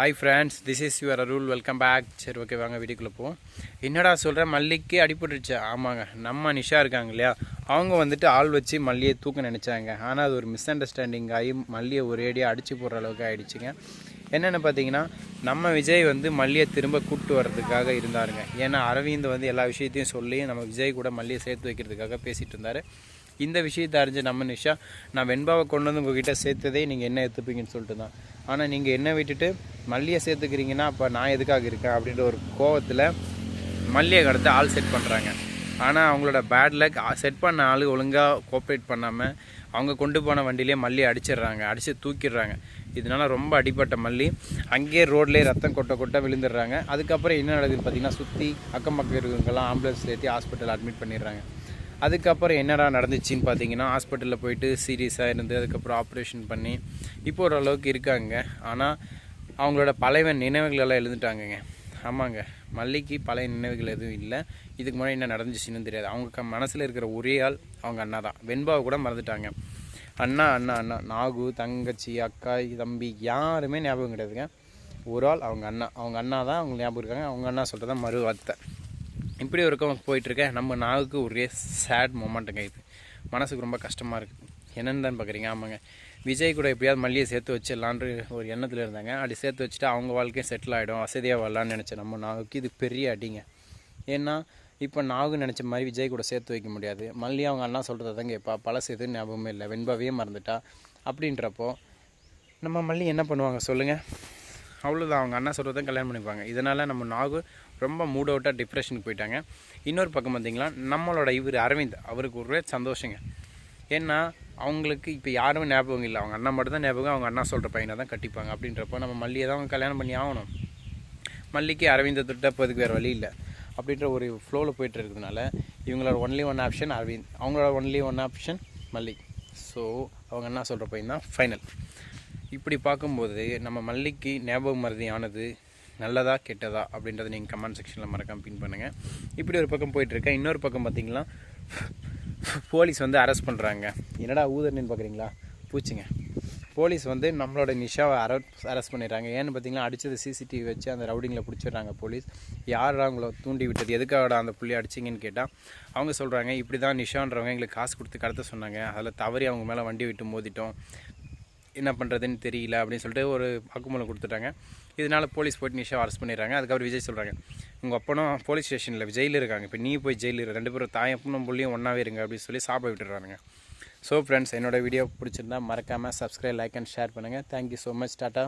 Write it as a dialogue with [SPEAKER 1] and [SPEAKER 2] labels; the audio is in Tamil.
[SPEAKER 1] Hi friends this is your Arul welcome back சரி ஓகே வாங்க வீட்டுக்குள்ளே போவோம். என்னடா சொல்கிறேன் மல்லிக்கு அடிபட்டுருச்சு ஆமாங்க நம்ம நிஷா இருக்காங்க இல்லையா? அவங்க வந்துட்டு ஆள் வச்சு மல்லியை தூக்க நினச்சாங்க. ஆனால் அது ஒரு மிஸ் அண்டர்ஸ்டாண்டிங் ஆகி மல்லியை ஒரேடியாக அடித்து போடுற அளவுக்கு ஆகிடுச்சிங்க என்னென்னு பார்த்தீங்கன்னா நம்ம விஜய் வந்து மல்லியை திரும்ப கூப்பிட்டு வர்றதுக்காக இருந்தாருங்க. ஏன்னா அரவிந்த் வந்து எல்லா விஷயத்தையும் சொல்லி நம்ம விஜய் கூட மல்லியை சேர்த்து வைக்கிறதுக்காக பேசிகிட்டு இருந்தார். இந்த விஷயத்தை அறிஞ்ச நம்ம நிஷா நான் வெண்பாவை கொண்டு வந்து உங்ககிட்ட சேர்த்ததே நீங்கள் என்ன எடுத்துப்பீங்கன்னு சொல்லிட்டு தான். ஆனால் நீங்கள் என்ன விட்டுட்டு மல்லியை சேர்த்துக்கிறீங்கன்னா அப்போ நான் எதுக்காக இருக்கேன் அப்படின்ற ஒரு கோவத்தில் மல்லியை கடத்து ஆள் செட் பண்ணுறாங்க ஆனால் அவங்களோட பேட் லக் செட் பண்ண ஆள் ஒழுங்காக கோஆப்ரேட் பண்ணாமல் அவங்க கொண்டு போன வண்டியிலே மல்லி அடிச்சிடுறாங்க அடித்து தூக்கிடுறாங்க. இதனால ரொம்ப அடிப்பட்ட மல்லி. அங்கேயே ரோட்லேயே ரத்தம் கொட்ட கொட்ட விழுந்துடுறாங்க. அதுக்கப்புறம் என்ன நடக்குது பார்த்தீங்கன்னா சுற்றி அக்கம் பக்கம் இருக்கிறவங்கலாம் ஆம்புலன்ஸ் ஏற்றி ஹாஸ்பிட்டல் அட்மிட் பண்ணிடுறாங்க. அதுக்கப்புறம் என்னடா நடந்துச்சுன்னு பார்த்தீங்கன்னா ஹாஸ்பிட்டலில் போயிட்டு சீரியஸாக இருந்து அதுக்கப்புறம் ஆப்ரேஷன் பண்ணி இப்போ ஓரளவுக்கு இருக்காங்க. ஆனால் அவங்களோட பழைய நினைவுகள் எல்லாம் எழுந்துட்டாங்கங்க ஆமாங்க. மல்லிக்கு பழைய நினைவுகள் எதுவும் இல்லை. இதுக்கு முன்னாடி என்ன நடந்துச்சுன்னு தெரியாது. அவங்க மனசில் இருக்கிற ஒரே ஆள் அவங்க அண்ணா தான். வெண்பாவை கூட மறந்துட்டாங்க. அண்ணா அண்ணா அண்ணா. நாகு தங்கச்சி அக்கா தம்பி யாருமே ஞாபகம் கிடையாதுங்க. ஒரு ஆள் அவங்க அண்ணா. அவங்க அண்ணா தான் அவங்க ஞாபகம் இருக்காங்க. அவங்க அண்ணா சொல்கிறது மறு வார்த்தை. இப்படி ஒருக்கவங்க போயிட்டுருக்கேன் நம்ம நாவுக்கு ஒரே சேட் மூமெண்ட்டுங்க இது. மனசுக்கு ரொம்ப கஷ்டமாக இருக்குது என்னென்னு தான் பார்க்குறீங்க? ஆமாங்க. விஜய் கூட எப்படியாவது மல்லியை சேர்த்து வச்சிடலான்ற ஒரு எண்ணத்தில் இருந்தாங்க. அப்படி சேர்த்து வச்சுட்டு அவங்க வாழ்க்கையும் செட்டில் ஆகிடும் வசதியாக வரலான்னு நினச்சேன். நம்ம நாவுக்கு இது பெரிய அடிங்க. ஏன்னா இப்போ நாகு நினச்ச மாதிரி விஜய் கூட சேர்த்து வைக்க முடியாது. மல்லி அவங்க அண்ணா சொல்கிறத தான் கேட்பா. பழசு எதுவும் ஞாபகமே இல்லை. வெண்பாவே மறந்துட்டா. அப்படின்றப்போ நம்ம மல்லி என்ன பண்ணுவாங்க சொல்லுங்கள் அவ்வளோதான் அவங்க அண்ணா சொல்கிறத கல்யாணம் பண்ணிப்பாங்க. இதனால் நம்ம நாகு ரொம்ப மூட் அவுட்டாக டிப்ரெஷனுக்கு போயிட்டாங்க. இன்னொரு பக்கம் பார்த்தீங்களா நம்மளோட இவர் அரவிந்த். அவருக்கு ஒரே சந்தோஷங்க. ஏன்னா அவங்களுக்கு இப்போ யாருமே ஞாபகம் இல்லை. அவங்க அண்ணா மட்டும் தான் ஞாபகம் அவங்க அண்ணா சொல்கிற பையனை தான் கட்டிப்பாங்க அப்படின்றப்போ நம்ம மல்லியை தான் அவங்க கல்யாணம் பண்ணி ஆகணும். மல்லிக்கு அரவிந்தை தொட்ட இப்போதுக்கு வேறு வழி இல்லை. அப்படின்ற ஒரு ஃப்ளோவில் போயிட்டு இருக்கிறதுனால இவங்களோட ஒன்லி ஒன் ஆப்ஷன் அரவிந்த். அவங்களோட only one option Malli. So அவங்க அண்ணா சொல்கிற பையன் தான் ஃபைனல் இப்படி பார்க்கும்போது நம்ம மல்லிக்கு ஞாபகம் மருதி ஆனது நல்லதா கெட்டதா அப்படின்றத நீங்கள் கமெண்ட் செக்ஷனில் மறக்காமல் பின் பண்ணுங்கள் இப்படி ஒரு பக்கம் போயிட்டுருக்கேன் இன்னொரு பக்கம் பார்த்தீங்கன்னா போலீஸ் வந்து அரெஸ்ட் பண்ணுறாங்க என்னடா ஊதர்னு பார்க்குறீங்களா பூச்சிங்க. போலீஸ் வந்து நம்மளோட நிஷாவை அரெஸ்ட் அரெஸ்ட் பண்ணிடுறாங்க. ஏன்னு பார்த்தீங்கன்னா அடித்தது சிசிடிவி வச்சு அந்த ரவுடிங்கில் பிடிச்சிடுறாங்க போலீஸ். யாரா அவங்கள தூண்டி விட்டது? எதுக்காக அந்த புள்ளி அடிச்சிங்கன்னு கேட்டால் அவங்க சொல்கிறாங்க இப்படி தான் நிஷான்றவங்க எங்களுக்கு காசு கொடுத்து கடத்த சொன்னாங்க. அதில் தவறி அவங்க மேலே வண்டி விட்டு மோதிட்டோம். என்ன பண்ணுறதுன்னு தெரியல அப்படின்னு சொல்லிட்டு ஒரு வாக்குமூலம் கொடுத்துட்டாங்க. இதனால் போலீஸ் போயிட்டு நிஷாவை அரெஸ்ட் பண்ணிடுறாங்க. அதுக்கப்புறம் விஜய் சொல்கிறாங்க உங்கள் அப்பனும் போலீஸ் ஸ்டேஷனில் ஜெயிலில் இருக்காங்க. இப்போ நீ போய் ஜெயிலில் ரெண்டு பேரும் தாயப்பனும் புள்ளியும் ஒன்றாவே இருங்க அப்படின்னு சொல்லி சாப்பிட விட்டுறாங்க ஸோ ஃப்ரெண்ட்ஸ் என்னோடய வீடியோ பிடிச்சிருந்தா மறக்காமல் சப்ஸ்கிரைப் லைக் அண்ட் ஷேர் பண்ணுங்கள் தேங்க்யூ ஸோ மச் டாட்டா